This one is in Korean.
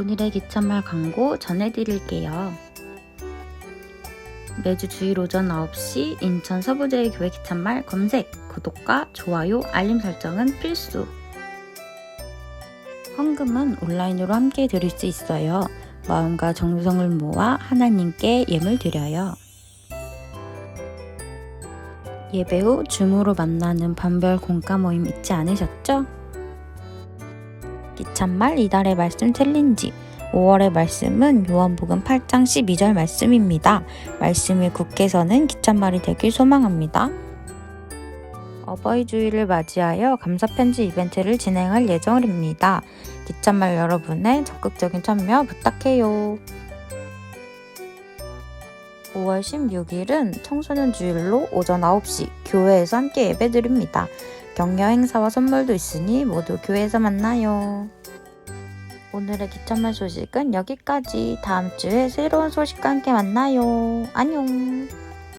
오늘의 기차말 광고 전해드릴게요. 매주 주일 오전 9시 인천 서부제의 교회 기차말 검색, 구독과 좋아요, 알림 설정은 필수. 헌금은 온라인으로 함께 드릴 수 있어요. 마음과 정성을 모아 하나님께 예물 드려요. 예배 후 줌으로 만나는 반별 공과 모임 잊지 않으셨죠? 기찬말 이달의 말씀 챌린지 5월의 말씀은 요한복음 8장 12절 말씀입니다. 말씀이 굳게 서는 기찬말이 되길 소망합니다. 어버이 주일을 맞이하여 감사 편지 이벤트를 진행할 예정입니다. 기찬말 여러분의 적극적인 참여 부탁해요. 5월 16일은 청소년 주일로 오전 9시 교회에서 함께 예배드립니다. 격려 행사와 선물도 있으니 모두 교회에서 만나요. 오늘의 기천말 소식은 여기까지. 다음 주에 새로운 소식과 함께 만나요. 안녕.